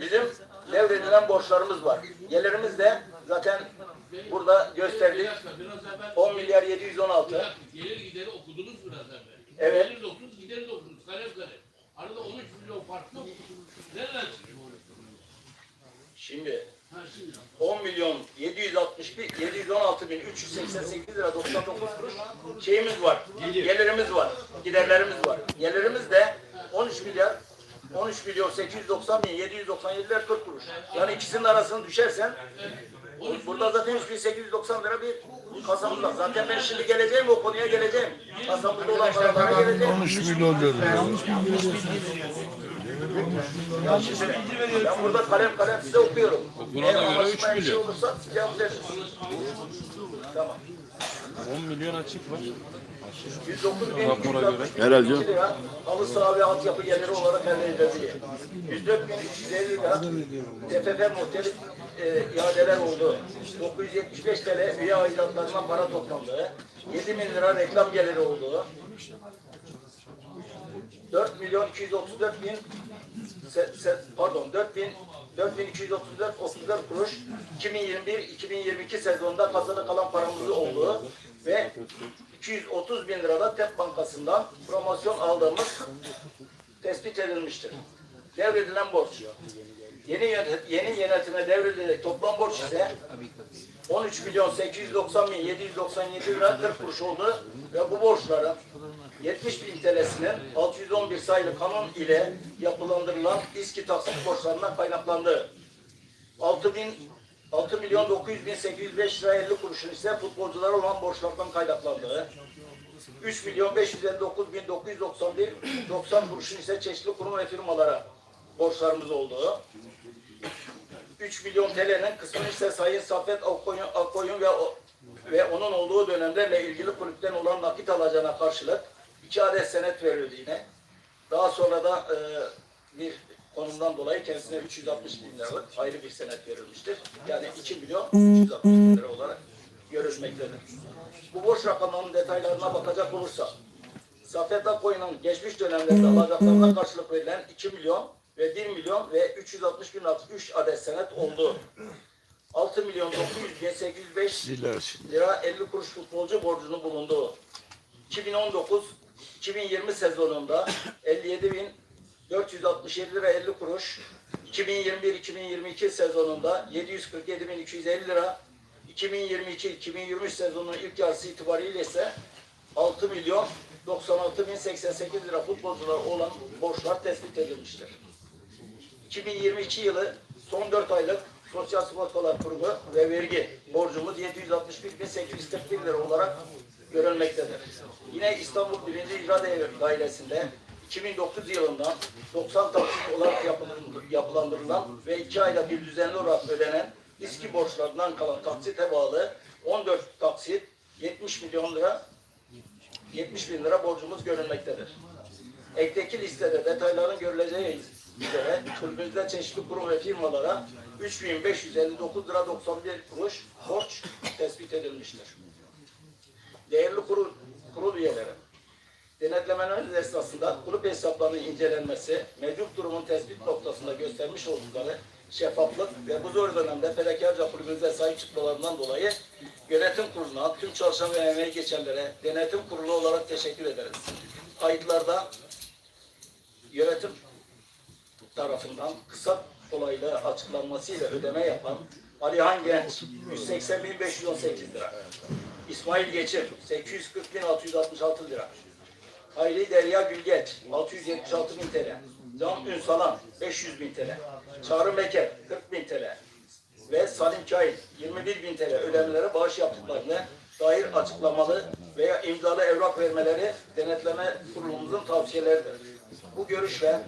bizim devredilen borçlarımız var. Gelirimiz de zaten burada gösterdik. 10 milyar 716. Gelir gideri okudunuz biraz evvel. Evet. Gelir okudunuz, gideri de okudunuz. Kalem kalem. Arada 13 milyon fark yok. Nereden çıkıyor? Şimdi. 10 milyon 761 716 bin 388 lira 99 kuruş şeyimiz var. Gelirimiz var. Giderlerimiz var. Gelirimiz de 13 milyar 13 milyon 890 bin 797 lira 40 kuruş. Yani ikisinin arasını düşersen burada zaten 3890 lira bir kasamız var. Zaten ben şimdi geleceğim o konuya geleceğim. Kasamızda olan paralara geleceğim. 13 milyon lira. Ya şimdi ben burada kalem kalem size okuyorum. Eğer göre anlaşılmayan üç şey milyon. olursa cevap verirsiniz. Tamam. 10 milyon açık var. 109 bin Rapora göre. Herhalde. halı saha ve altyapı geliri olarak elde edildi. 104 bin 350 lira TFF muhtelif e, iadeler oldu. 975 TL üye aidatlarına para toplandı. 7 bin lira reklam geliri oldu. 4 milyon 234 bin pardon 4 bin 4234 34 kuruş 2021-2022 sezonunda kasada kalan paramız oldu ve 230 bin lirada TEP Bankası'ndan promosyon aldığımız tespit edilmiştir. Devredilen borç. Yeni, yeni yönetime devredilecek toplam borç ise 13 milyon 890 bin 797 lira 40 kuruş oldu ve bu borçların 70 bin TL'sinin 611 sayılı kanun ile yapılandırılan İSKİ taksit borçlarından kaynaklandı. 6 bin 6 milyon 900 bin 805 lira 50 kuruşun ise futbolculara olan borçlardan kaynaklandı. 3 milyon 559 bin 991 90 kuruşun ise çeşitli kurum ve firmalara borçlarımız oldu. 3 milyon TL'nin kısmını ise Sayın Saffet Akkoyun, Akkoyun ve, ve onun olduğu dönemlerle ilgili kulüpten olan nakit alacağına karşılık iki adet senet verildi yine. Daha sonra da e, bir konumdan dolayı kendisine 360 bin liralık ayrı bir senet verilmiştir. Yani 2 milyon 360 bin lira olarak görülmektedir. Bu borç rakamlarının detaylarına bakacak olursa Saffet Akkoyun'un geçmiş dönemlerde alacaklarına karşılık verilen 2 milyon ve 1 milyon ve 360 bin 3 adet senet oldu. 6 milyon 900 bin 805 lira 50 kuruş futbolcu borcunu bulundu. 2019-2020 sezonunda 57 bin 467 lira 50 kuruş, 2021-2022 sezonunda 747 bin 250 lira, 2022-2023 sezonunun ilk yarısı itibariyle ise 6 milyon 96 bin 88 lira futbolcular olan borçlar tespit edilmiştir. 2022 yılı son 4 aylık Sosyal Sigortalar Kurumu ve vergi borcumuz 761.841 lira olarak görülmektedir. Yine İstanbul 1. İcra Dairesi'nde 2009 yılından 90 taksit olarak yapılan- yapılandırılan ve 2 ayda bir düzenli olarak ödenen İSKİ borçlarından kalan taksite bağlı 14 taksit 70 milyon lira 70 bin lira borcumuz görülmektedir. Ekteki listede detayların görüleceği üzere kulübümüzde çeşitli kurum ve firmalara 3559 lira 91 kuruş borç tespit edilmiştir. Değerli kurul, kurul üyeleri, denetlemelerimiz esnasında kulüp hesaplarının incelenmesi, mevcut durumun tespit noktasında göstermiş oldukları şeffaflık ve bu zor dönemde fedakarca kulübümüze sahip çıkmalarından dolayı yönetim kuruluna, tüm çalışan ve emeği geçenlere denetim kurulu olarak teşekkür ederiz. Kayıtlarda yönetim tarafından kısa dolaylı açıklanmasıyla ödeme yapan Alihan Genç 180.518 lira. İsmail Geçir 840.666 lira. Hayri Derya Gülgeç 676 bin TL. Can Ünsalan 500 bin TL. Çağrı Meker 40 bin TL. Ve Salim Kain 21 bin TL ödemelere bağış yaptıklarını dair açıklamalı veya imzalı evrak vermeleri denetleme kurulumuzun tavsiyeleridir. Bu görüş ve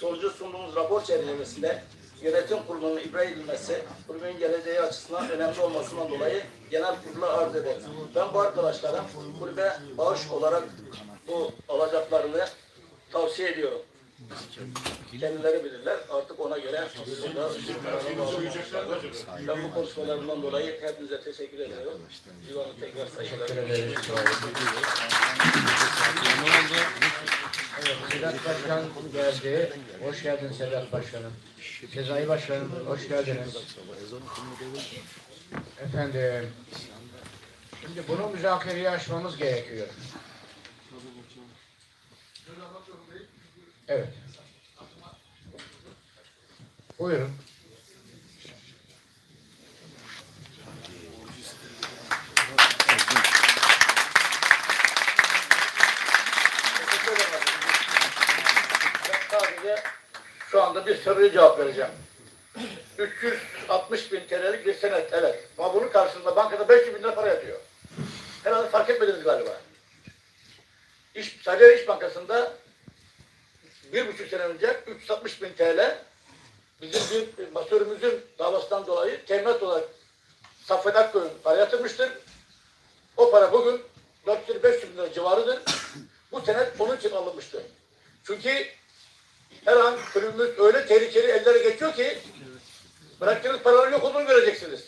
sonucu sunduğumuz rapor çerçevesinde yönetim kurulunun ibra edilmesi, kulübün geleceği açısından önemli olmasından dolayı genel kurula arz ederiz. Ben bu arkadaşlara kulübe bağış olarak bu alacaklarını tavsiye ediyorum. Kendileri bilirler. Artık ona göre ben bu konuşmalarından dolayı hepinize teşekkür ediyorum. Divanı tekrar saygılar. Sedat Başkan geldi. Hoş geldin Sedat Başkanım. Sezai Başkanım, hoş geldiniz. Efendim, şimdi bunu müzakereye açmamız gerekiyor. Evet. Buyurun. Teşekkür ederim. Sadece şu anda bir soruya cevap vereceğim. 360 bin TL'lik bir senet, evet. Ama bunun karşılığında bankada 500 bin lira para yatıyor. Herhalde fark etmediniz galiba. İş, sadece İş Bankası'nda bir buçuk sene önce 360 bin TL bizim bir masörümüzün davasından dolayı teminat olarak Saffet Akkoyun para yatırmıştır. O para bugün 400-500 bin lira civarıdır. Bu senet onun için alınmıştı. Çünkü her an kulübümüz öyle tehlikeli ellere geçiyor ki bıraktığınız paraların yok olduğunu göreceksiniz.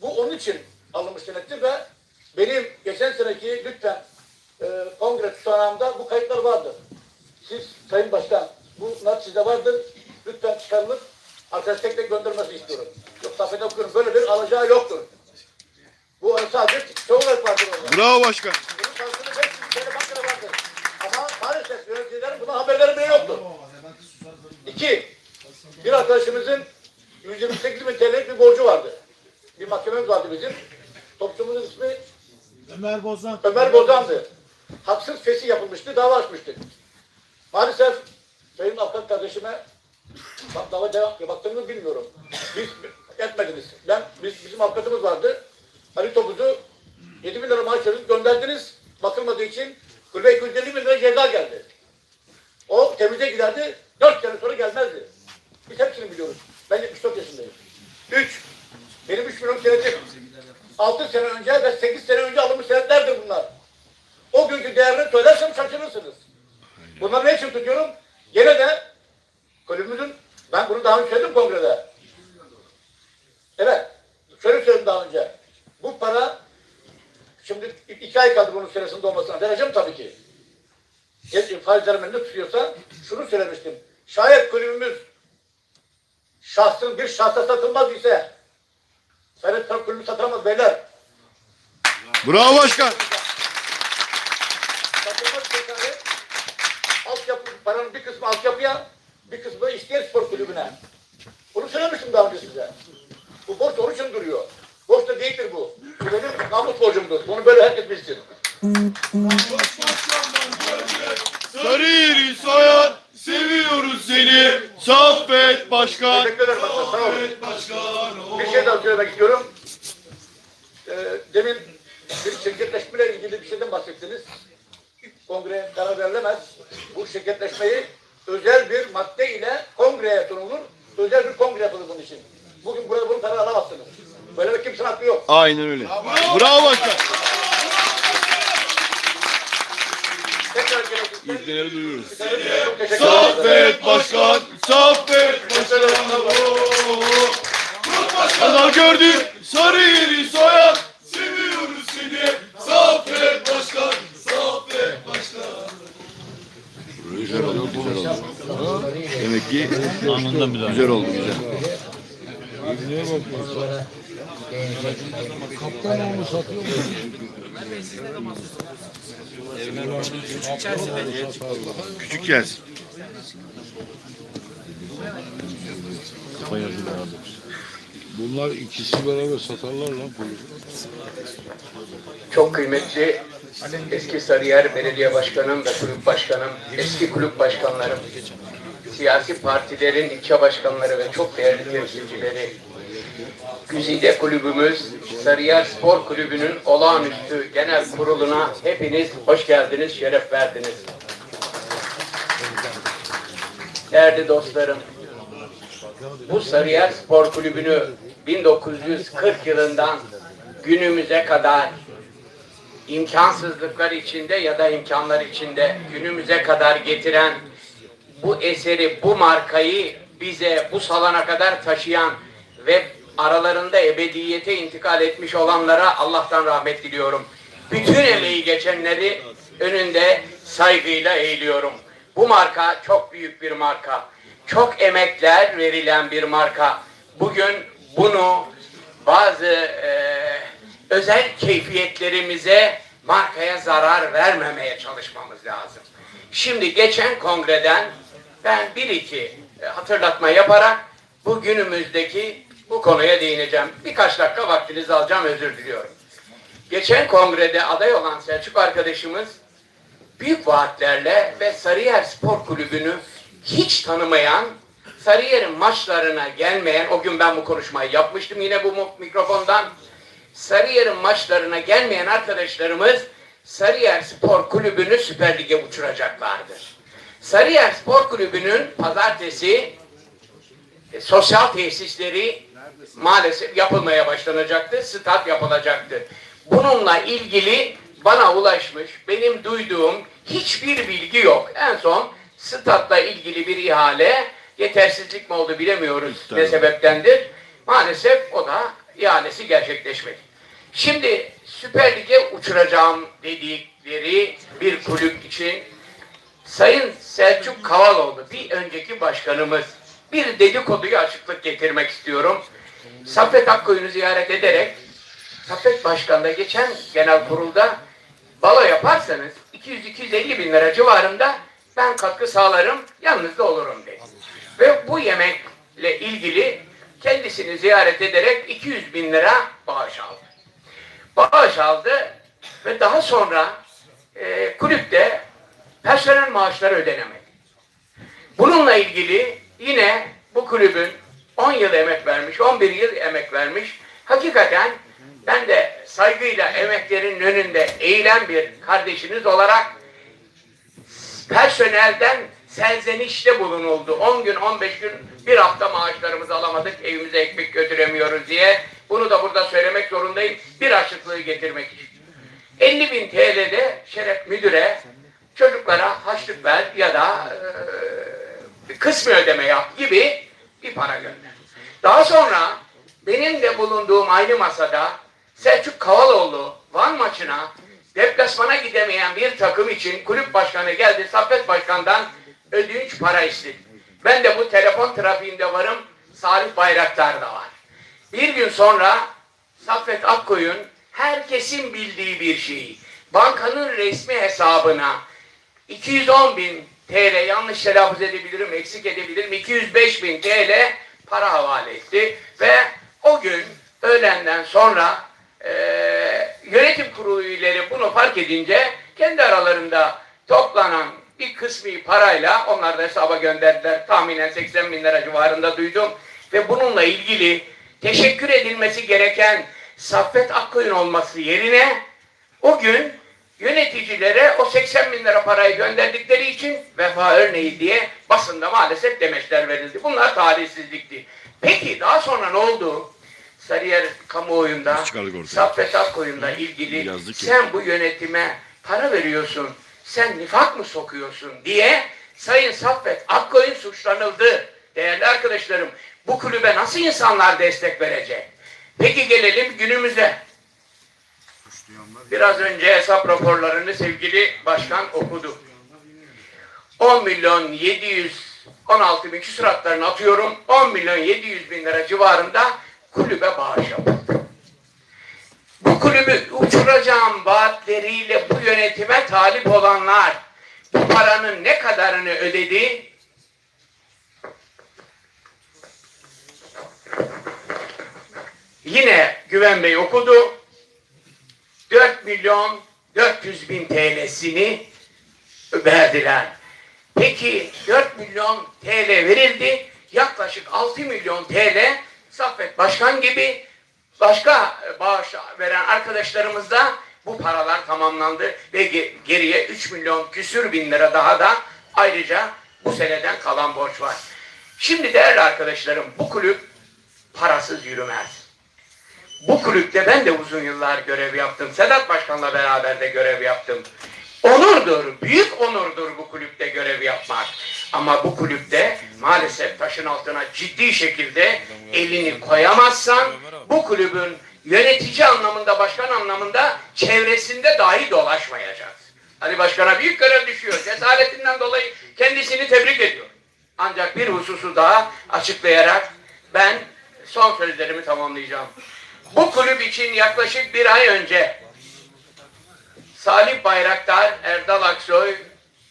Bu onun için alınmış senettir ve benim geçen seneki lütfen e, kongre tutanağımda bu kayıtlar vardır. Siz Sayın Başkan bu not sizde vardır. Lütfen çıkarılıp arkadaş tek tek göndermesi istiyorum. Yok Saffet okuyorum böyle bir alacağı yoktur. Bu sadece çoğu vardır orada. Bravo başkan. Bunun karşılığı 500 TL bankada vardır. Ama maalesef yöneticilerin buna haberleri bile yoktu. İki, bir arkadaşımızın 128 bin TL'lik bir borcu vardı. Bir mahkememiz vardı bizim. Topçumuzun ismi Ömer Bozan. Ömer Bozan'dı. Haksız fesih yapılmıştı, dava açmıştık. Maalesef benim avukat kardeşime bak dava devam baktığınızı bilmiyorum. Biz etmediniz. Ben biz bizim avukatımız vardı. Ali Topuz'u 7 bin lira maaş verip gönderdiniz. Bakılmadığı için kulübe 250 bin lira ceza geldi. O temize giderdi. 4 sene sonra gelmezdi. Biz hepsini biliyoruz. Ben 74 yaşındayım. 3. Benim 3 milyon senetim. 6 sene önce ve 8 sene önce alınmış senetlerdir bunlar. O günkü değerini söylersem şaşırırsınız. Bunları ne için tutuyorum? Gene de kulübümüzün, ben bunu daha önce söyledim kongrede. Evet, şöyle söyledim daha önce. Bu para, şimdi iki ay kaldı bunun süresinde olmasına. Vereceğim tabii ki. Faizlerim elinde tutuyorsa, şunu söylemiştim. Şayet kulübümüz şahsın bir şahsa satılmaz ise, Senet kulübü satamaz beyler. Bravo başkan. Satılmaz tekrar altyapı, paranın bir kısmı altyapıya, bir kısmı isteyen spor kulübüne. Bunu söylemiştim daha önce size. Bu borç onun için duruyor. Borç da değildir bu. Bu benim namus borcumdur. Bunu böyle herkes bilsin. Sarıyeri soyan seviyoruz seni. Saffet başkan. Teşekkür ederim. başkanım, Sağ olun. Bir şey daha söylemek istiyorum. Ee, demin bir şirketleşmeyle ilgili bir şeyden bahsettiniz. Kongre karar verilemez. Bu şirketleşmeyi özel bir madde ile kongreye sunulur. Özel bir kongre yapılır bunun için. Bugün burada bunun kararı alamazsınız. Böyle bir kimsenin hakkı yok. Aynen öyle. Bravo başkan. Tekrar gerekirse. İlgileri duyuyoruz. Saffet başkan. Saffet başkan. Pazar gördük. Sarıyeri soyan seviyoruz seni. Saffet başkan. Saffet başkan. Güzel oldu, güzel oldu. Demek ki güzel oldu, güzel. Konulara değinecek. Küçük gelsin. Bunlar ikisi beraber satarlar lan. Çok kıymetli eski Sarıyer Belediye Başkanım ve kulüp başkanım, eski kulüp başkanlarım, siyasi partilerin ilçe başkanları ve çok değerli temsilcileri, Güzide Kulübümüz, Sarıyer Spor Kulübü'nün olağanüstü genel kuruluna hepiniz hoş geldiniz, şeref verdiniz. Değerli dostlarım, bu Sarıyer Spor Kulübü'nü 1940 yılından günümüze kadar imkansızlıklar içinde ya da imkanlar içinde günümüze kadar getiren bu eseri, bu markayı bize bu salana kadar taşıyan ve aralarında ebediyete intikal etmiş olanlara Allah'tan rahmet diliyorum. Bütün emeği geçenleri önünde saygıyla eğiliyorum. Bu marka çok büyük bir marka. Çok emekler verilen bir marka. Bugün bunu bazı eee, özel keyfiyetlerimize markaya zarar vermemeye çalışmamız lazım. Şimdi geçen kongreden ben bir iki e, hatırlatma yaparak bu günümüzdeki bu konuya değineceğim. Birkaç dakika vaktinizi alacağım özür diliyorum. Geçen kongrede aday olan Selçuk arkadaşımız büyük vaatlerle ve Sarıyer Spor Kulübü'nü hiç tanımayan, Sarıyer'in maçlarına gelmeyen, o gün ben bu konuşmayı yapmıştım yine bu mikrofondan, Sarıyer'in maçlarına gelmeyen arkadaşlarımız Sarıyer Spor Kulübü'nü Süper Lig'e uçuracaklardır. Sarıyer Spor Kulübü'nün pazartesi e, sosyal tesisleri maalesef yapılmaya başlanacaktı. Stat yapılacaktı. Bununla ilgili bana ulaşmış, benim duyduğum hiçbir bilgi yok. En son statla ilgili bir ihale, yetersizlik mi oldu bilemiyoruz ne sebeptendir. Maalesef o da ihalesi gerçekleşmedi. Şimdi Süper Lig'e uçuracağım dedikleri bir kulüp için Sayın Selçuk Kavaloğlu bir önceki başkanımız bir dedikoduyu açıklık getirmek istiyorum. Saffet Akkoyun'u ziyaret ederek Saffet Başkan'da geçen genel kurulda balo yaparsanız 200-250 bin lira civarında ben katkı sağlarım, yanınızda olurum dedi. Ve bu yemekle ilgili kendisini ziyaret ederek 200 bin lira bağış aldı. Bağış aldı ve daha sonra e, kulüpte personel maaşları ödenemedi. Bununla ilgili yine bu kulübün 10 yıl emek vermiş, 11 yıl emek vermiş. Hakikaten ben de saygıyla emeklerin önünde eğilen bir kardeşiniz olarak personelden serzenişte bulunuldu. 10 gün, 15 gün, bir hafta maaşlarımızı alamadık, evimize ekmek götüremiyoruz diye. Bunu da burada söylemek zorundayım. Bir açıklığı getirmek için. 50 bin TL'de şeref müdüre çocuklara haçlık ver ya da eee kısmı ödeme yap gibi bir para gönder. Daha sonra benim de bulunduğum aynı masada Selçuk Kavaloğlu Van maçına deplasmana gidemeyen bir takım için kulüp başkanı geldi. Saffet Başkan'dan ödünç para istedi. Ben de bu telefon trafiğinde varım. Salih Bayraktar da var. Bir gün sonra Saffet Akkoyun herkesin bildiği bir şeyi bankanın resmi hesabına 210 bin TL yanlış telaffuz edebilirim, eksik edebilirim. 205 bin TL para havale etti ve o gün öğlenden sonra eee, yönetim kurulu üyeleri bunu fark edince kendi aralarında toplanan bir kısmi parayla onlar da hesaba gönderdiler. Tahminen 80 bin lira civarında duydum. Ve bununla ilgili teşekkür edilmesi gereken Saffet Akkoyun olması yerine o gün yöneticilere o 80 bin lira parayı gönderdikleri için vefa örneği diye basında maalesef demeçler verildi. Bunlar talihsizlikti. Peki daha sonra ne oldu? Sarıyer kamuoyunda. Saffet Akkoyun'la ilgili Yazdık ya. sen bu yönetime para veriyorsun, sen nifak mı sokuyorsun diye Sayın Saffet Akkoyun suçlanıldı. Değerli arkadaşlarım bu kulübe nasıl insanlar destek verecek? Peki gelelim günümüze. Biraz önce hesap raporlarını sevgili başkan okudu. 10 milyon 716 bin küsuratlarını atıyorum. 10 milyon 700 bin lira civarında kulübe bağış yapıldı. Bu kulübü uçuracağım vaatleriyle bu yönetime talip olanlar bu paranın ne kadarını ödedi? Yine Güven Bey okudu. 4 milyon 400 bin TL'sini verdiler. Peki 4 milyon TL verildi. Yaklaşık 6 milyon TL Saffet Başkan gibi başka bağış veren arkadaşlarımızda bu paralar tamamlandı ve ge- geriye 3 milyon küsür bin lira daha da ayrıca bu seneden kalan borç var. Şimdi değerli arkadaşlarım bu kulüp parasız yürümez. Bu kulüpte ben de uzun yıllar görev yaptım. Sedat Başkan'la beraber de görev yaptım. Onurdur, büyük onurdur bu kulüpte görev yapmak. Ama bu kulüpte maalesef taşın altına ciddi şekilde elini koyamazsan bu kulübün yönetici anlamında, başkan anlamında çevresinde dahi dolaşmayacaksın. Ali Başkan'a büyük görev düşüyor. Cesaretinden dolayı kendisini tebrik ediyorum. Ancak bir hususu daha açıklayarak ben son sözlerimi tamamlayacağım. Bu kulüp için yaklaşık bir ay önce Salih Bayraktar, Erdal Aksoy,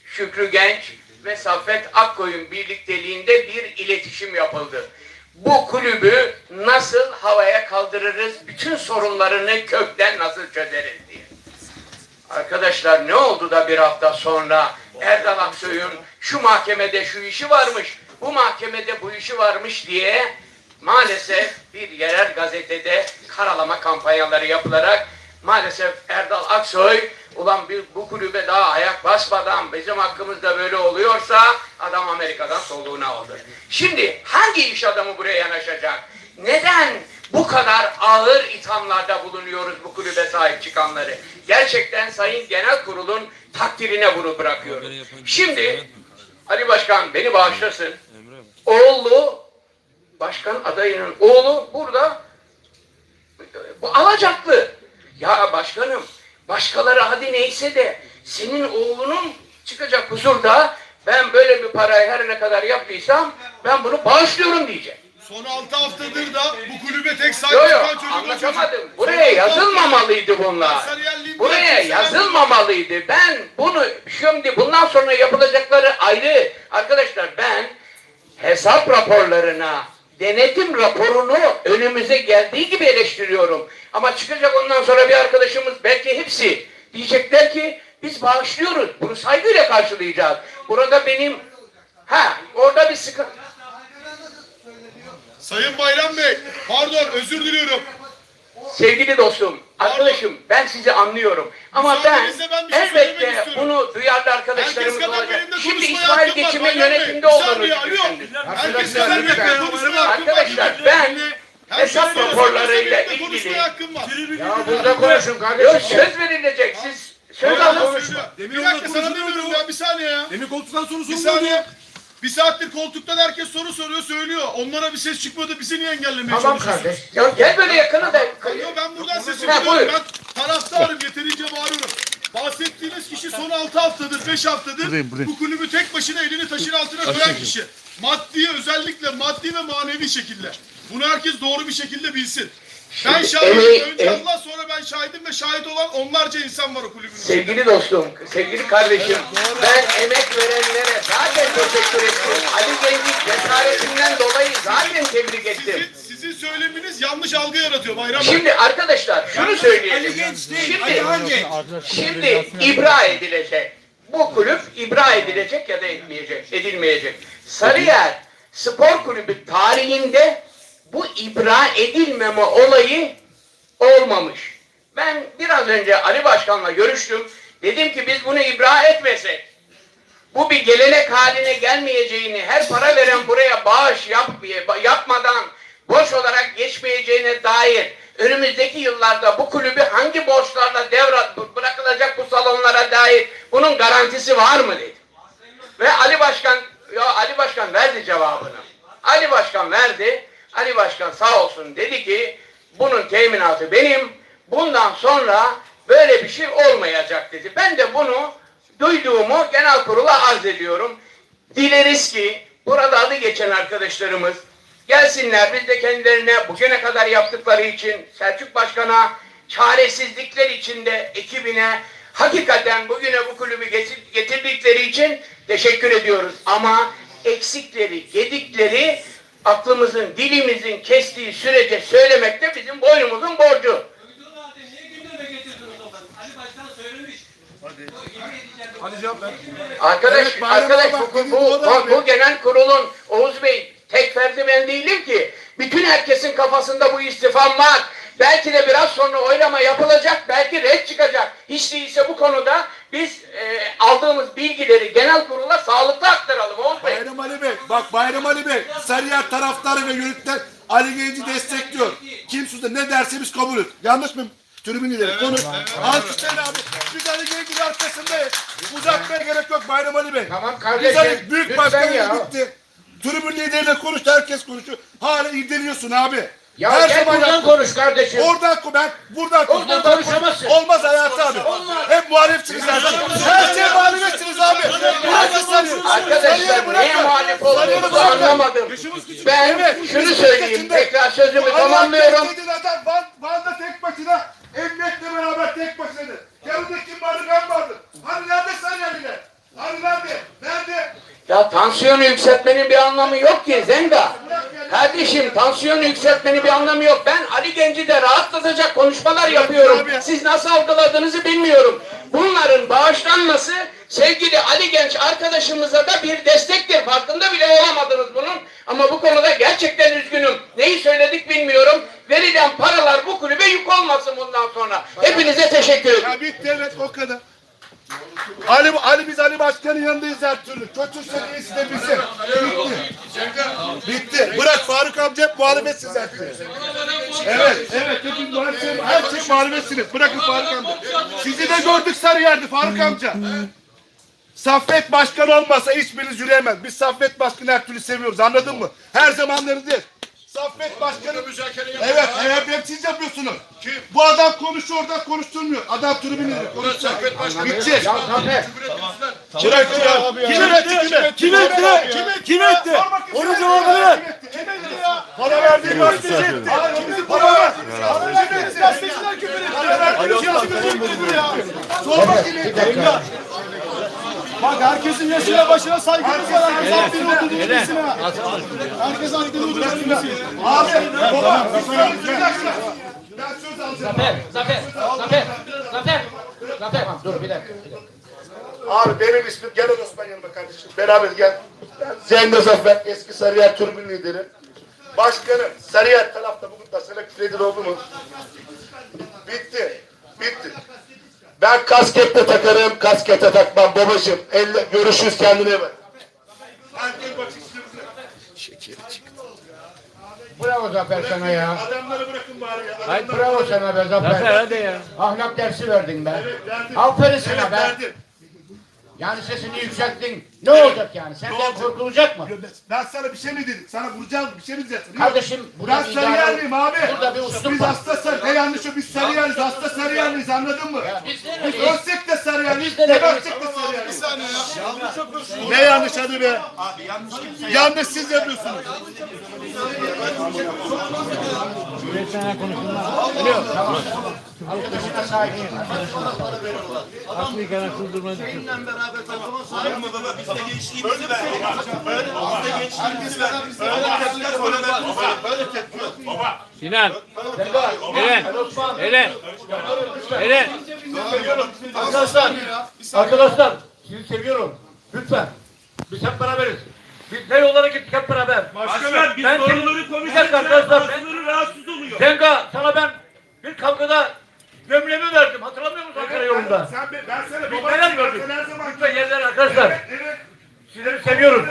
Şükrü Genç ve Saffet Akkoy'un birlikteliğinde bir iletişim yapıldı. Bu kulübü nasıl havaya kaldırırız, bütün sorunlarını kökten nasıl çözeriz diye. Arkadaşlar ne oldu da bir hafta sonra Erdal Aksoy'un şu mahkemede şu işi varmış, bu mahkemede bu işi varmış diye maalesef bir yerel gazetede karalama kampanyaları yapılarak maalesef Erdal Aksoy ulan bir, bu kulübe daha ayak basmadan bizim hakkımızda böyle oluyorsa adam Amerika'dan soluğunu aldı. Şimdi hangi iş adamı buraya yanaşacak? Neden bu kadar ağır ithamlarda bulunuyoruz bu kulübe sahip çıkanları? Gerçekten Sayın Genel Kurul'un takdirine bunu bırakıyorum. Şimdi Ali Başkan beni bağışlasın. Oğlu başkan adayının oğlu burada bu alacaklı. Ya başkanım başkaları hadi neyse de senin oğlunun çıkacak huzurda ben böyle bir parayı her ne kadar yaptıysam ben bunu bağışlıyorum diyecek. Son 6 haftadır da bu kulübe tek sahip Yok çıkan yok çocuk o çocuk. anlatamadım. Buraya yazılmamalıydı bunlar. Buraya yazılmamalıydı. Ben bunu şimdi bundan sonra yapılacakları ayrı. Arkadaşlar ben hesap raporlarına denetim raporunu önümüze geldiği gibi eleştiriyorum. Ama çıkacak ondan sonra bir arkadaşımız belki hepsi diyecekler ki biz bağışlıyoruz. Bunu saygıyla karşılayacağız. Burada benim ha orada bir sıkıntı Sayın Bayram Bey, pardon özür diliyorum. Sevgili dostum, arkadaşım ben sizi anlıyorum. Ama ben ben bir şey elbette bunu duyarlı arkadaşlarımız olacak. Şimdi İsmail. Geçim'in yönetimde bir olduğunu var. Arkadaşlar ben hesap raporlarıyla ilgili konuşmaya hakkım var. Ya burada konuşun Yok kardeşim. söz verilecek. Siz söz alın. Bir dakika sana demiyorum ya bir saniye ya. Demin koltuktan soru Bir soruldu. saniye. Bir saattir koltuktan herkes soru soruyor söylüyor. Onlara bir ses çıkmadı bizi niye engellemeye Tamam çalışıyorsun? kardeş. Ya gel böyle yakına da. Yo, ben buradan sesimi Ha, duyuyorum. buyur. Ben taraftarım yeterince bağırıyorum. Bahsettiğiniz kişi son 6 haftadır, 5 haftadır Buradayım, buradayım. bu kulübü tek başına elini taşın altına koyan kişi. Maddi özellikle maddi ve manevi şekilde. Bunu herkes doğru bir şekilde bilsin. Ben şahidim. emeği- Önce em- Allah sonra ben şahidim ve şahit olan onlarca insan var o kulübün. içinde. Sevgili dostum, sevgili kardeşim, ben emek verenlere zaten teşekkür ettim. Ali Gencik cesaretinden dolayı zaten tebrik ettim. Sizin, sizin söyleminiz yanlış algı yaratıyor Bayram Bey. Şimdi arkadaşlar şunu söyleyelim. Şimdi, şimdi ibra edilecek. Bu kulüp ibra edilecek ya da etmeyecek, edilmeyecek. Sarıyer Spor Kulübü tarihinde bu ibra edilmeme olayı olmamış. Ben biraz önce Ali Başkan'la görüştüm. Dedim ki biz bunu ibra etmesek, bu bir gelenek haline gelmeyeceğini, her para veren buraya bağış yap, yapmadan boş olarak geçmeyeceğine dair önümüzdeki yıllarda bu kulübü hangi borçlarla devre bırakılacak bu salonlara dair bunun garantisi var mı dedi. Ve Ali Başkan ya Ali Başkan verdi cevabını. Ali Başkan verdi. Ali Başkan sağ olsun dedi ki bunun teminatı benim. Bundan sonra böyle bir şey olmayacak dedi. Ben de bunu duyduğumu genel kurula arz ediyorum. Dileriz ki burada adı geçen arkadaşlarımız gelsinler biz de kendilerine bugüne kadar yaptıkları için Selçuk Başkan'a çaresizlikler içinde ekibine hakikaten bugüne bu kulübü getir- getirdikleri için teşekkür ediyoruz. Ama eksikleri, gedikleri aklımızın, dilimizin kestiği sürece söylemek de bizim boynumuzun borcu. Hadi cevap ver. Arkadaş, Evet, arkadaş bu, bu, bu, bu genel kurulun Oğuz Bey tek ferdi ben değilim ki. Bütün herkesin kafasında bu istifam var. Belki de biraz sonra oylama yapılacak, belki red çıkacak. Hiç değilse bu konuda biz e, aldığımız bilgileri genel kurula sağlıklı aktaralım Oğuz Bey. Bayram Ali Bey. Bak Bayram Ali Bey. Sarıyer taraftarı ve yönetmen Ali Genci destekliyor. Kim sus ne derse biz kabulüz. Yanlış mı? Tribün lideri konuş. Alkışlayın abi. Biz Ali Genci'nin arkasındayız. Uzatmaya gerek yok Bayram Ali Bey. Tamam Biz kardeşim. Ali büyük başkanı ya. gitti. Tribün lideriyle konuştu. Herkes konuşuyor. Hala irdeliyorsun abi. Ya Her gel zaman buradan konuş kardeşim. Oradan ben buradan konuş. Oradan buradan konuş. konuşamazsın. Olmaz hayatı abi. Hep muhalefsiniz zaten. Her şey muhalefetsiniz abi. Bırakın Sarıyer'i. Arkadaşlar neye muhalif olduğunuzu anlamadım. Ben şunu söyleyeyim. Tekrar sözümü tamamlıyorum. Adam Van, Van'da tek başına emniyetle beraber tek başınadır. Yanında kim vardı ben vardım. Hani nerede Sarıyer'liler? Hani nerede? Nerede? Ya tansiyonu yükseltmenin bir anlamı yok ki Zenga. Kardeşim tansiyonu yükseltmenin bir anlamı yok. Ben Ali Genci de rahatlatacak konuşmalar yapıyorum. Siz nasıl algıladığınızı bilmiyorum. Bunların bağışlanması sevgili Ali Genç arkadaşımıza da bir destektir. Farkında bile olamadınız bunun. Ama bu konuda gerçekten üzgünüm. Neyi söyledik bilmiyorum. Verilen paralar bu kulübe yük olmasın bundan sonra. Hepinize teşekkür ederim. Ya bitti evet o kadar. Ali, Ali Başkan'ın yanındayız her türlü. Kötüyse iyisi de bizim. Bitti. Bitti. Bırak Faruk amca hep muhalefetsiz her türlü. Evet, evet. Hepiniz her şey, her şey muhalefetsiniz. Bırakın Faruk amca. Sizi de gördük Sarıyer'de Faruk amca. Saffet Başkan olmasa hiçbiriniz yürüyemez. Biz Saffet Başkan'ı her türlü seviyoruz. Anladın mı? Her zamanlarıdır. Saffet Başkanı Evet, evet hep siz yapıyorsunuz. Bu adam konuşuyor oradan konuşturmuyor. Adam tribünde konuşacak. Bitecek. Ya Zafer. Kim etti ya? Kim etti? Kim etti? Kim etti? Kim etti? Onun cevabını ver. Kim etti ya? Para verdiği gazeteci etti. Hayır, para ver. Para verdiği gazeteciler küfür etti. Para verdiği gazeteciler küfür ya. Sor bakayım. Bak herkesin yaşına başına saygımız var. Herkes haddini okuduğunu bilsin ha. Herkes haddini okuduğunu bilsin. Abi, baba. Ben söz alacağım. Zafer, Zafer, Zafer, Zafer. Dur bir dakika. Abi benim ismim gel Osman yanıma kardeşim. Beraber gel. Zengo Zafer eski Sarıyer Türbün lideri. Başkanım Sarıyer tarafta bugün da sana küfredil oldu mu? Bitti. Bitti. Ben kaskette takarım, kaskete takmam babacığım. Elle, görüşürüz kendine bak. Herkes bak Bravo Zafer sana ya. Adamları bırakın bari ya. Hayır bravo sana be Zafer. Zafer hadi ya. Ahlak dersi verdin be. verdim. Aferin sana Evet be. verdim. Yani sesini yükselttin. Ne olacak yani? Senden olacak? korkulacak mı? Ben sana bir şey mi dedim? Sana vuracağız bir şey mi diyeceksin? Kardeşim Ben burada bir Sarıyerliyim abi. Burada bir usluk Biz var. hasta Sarı. Ne yanlış o? Biz Sarıyerliyiz. Hasta Sarıyerliyiz anladın mı? Ya biz Biz ölsek de Sarıyerliyiz. De Gebersek de Sarıyerliyiz. Ne yanlış adı be? Yanlış siz yapıyorsunuz. Arkadaşına sahip çık. Aklıyken akıl durmaz. Sinan. Eren. Eren. Eren. Arkadaşlar, arkadaşlar sizi seviyorum. Lütfen. Biz hep beraberiz. Biz ne yollara gittik hep beraber. Başkanım biz konuşurken dakika arkadaşlar, ben- rahatsız oluyor. Zenga sana ben bir kavgada gömleğimi verdim. Hatırlamıyor musun Ankara yolunda? Sen be- ben sana baba neler ben zaman Lütfen yerler arkadaşlar. Evet. Sizleri seviyorum.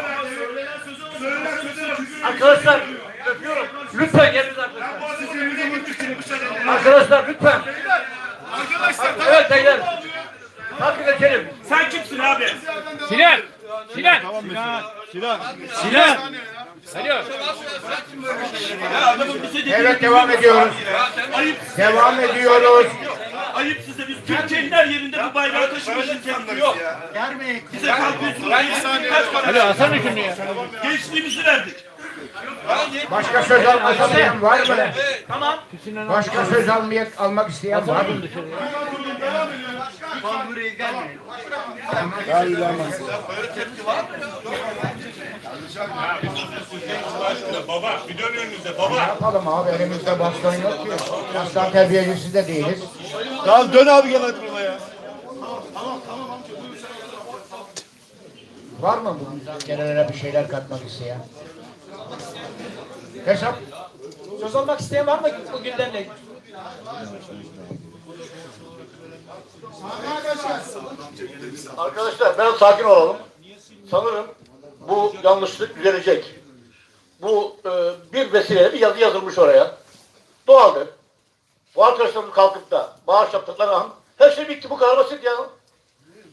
Arkadaşlar öpüyorum. Lütfen yeriniz arkadaşlar. Vurmuşsunuz. Arkadaşlar lütfen. Arkadaşlar Evet beyler. Kalkın geçelim. Sen kimsin abi? Sinan. Sinan. Sinan. Sinan. Alo. Evet devam ediyoruz. ayıp, Devam ediyoruz. ayıp size. Biz Türkiye'nin her yerinde bu bayrağı taşıma şirketi yok. Bize kalkıyorsunuz. Kaç para Alo Hasan şunu ya. Gençliğimizi verdik. Başka söz almak isteyen var mı? Tamam. Başka söz almaya, almak isteyen var mı? Baba bir dön önünüze Ne baba. yapalım abi elimizde baston yok ki. Aslan terbiyecisi de değiliz. Tamam dön abi gel hadi buraya. Var mı bu müzakerelere bir şeyler katmak isteyen? Hesap. Söz almak isteyen var mı bu gündemle? Arkadaşlar ben sakin olalım. Sanırım bu yanlışlık düzelecek. Bu e, bir vesileyle bir yazı yazılmış oraya. Doğaldır. Bu arkadaşlarımız kalkıp da bağış yaptıkları an her şey bitti. Bu kadar basit ya.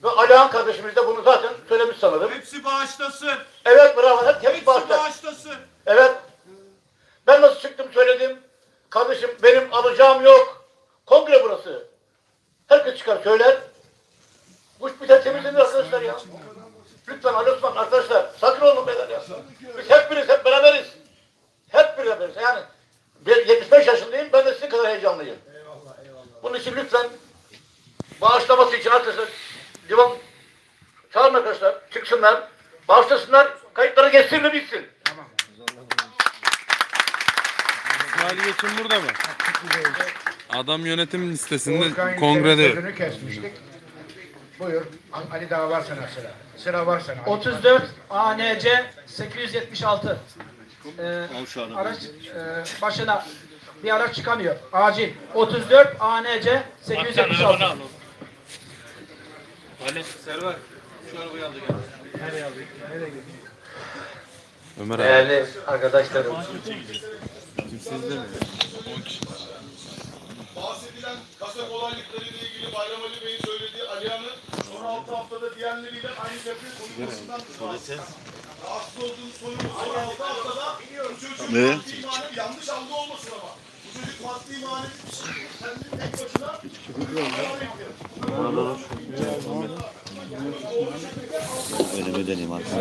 Ve Alihan kardeşimiz de bunu zaten söylemiş sanırım. Hepsi bağışlasın. Evet bravo. Hep, hep bağışlar. bağışlasın. Evet. Ben nasıl çıktım söyledim. Kardeşim benim alacağım yok. Kongre burası. Herkes çıkar söyler. Bu bir de temizlenir arkadaşlar ya. Lütfen Osman arkadaşlar sakın olun beyler ya. Biz hep biriz, hep beraberiz. Hep beraberiz. Yani ben 75 yaşındayım, ben de sizin kadar heyecanlıyım. Bunun için lütfen bağışlaması için arkadaşlar divan çağırın arkadaşlar, çıksınlar, bağışlasınlar, kayıtları geçsin ve bitsin. Ali Geçin burada mı? Adam yönetim listesinde kongrede. Sözünü kesmiştik. Buyur. Ali daha var sana sıra. Sıra var sana. 34 ANC 876. Ee, araç e, başına bir araç çıkamıyor. Acil. 34 ANC 876. Ömer abi. Değerli arkadaşlarım, Bahsedilen kasa kolaylıkları ile ilgili Bayram Ali Bey'in söylediği Aliyan'ın 6 haftada diğerleriyle aynı yapıyı konuşmasından rahatsız. Olduğunu soyunmuş son 6 haftada bu çocuğun Ne? maddi manevi yanlış algı olmasın ama. Bu çocuk maddi manevi bir şey. Kendi tek başına Önüme arkada.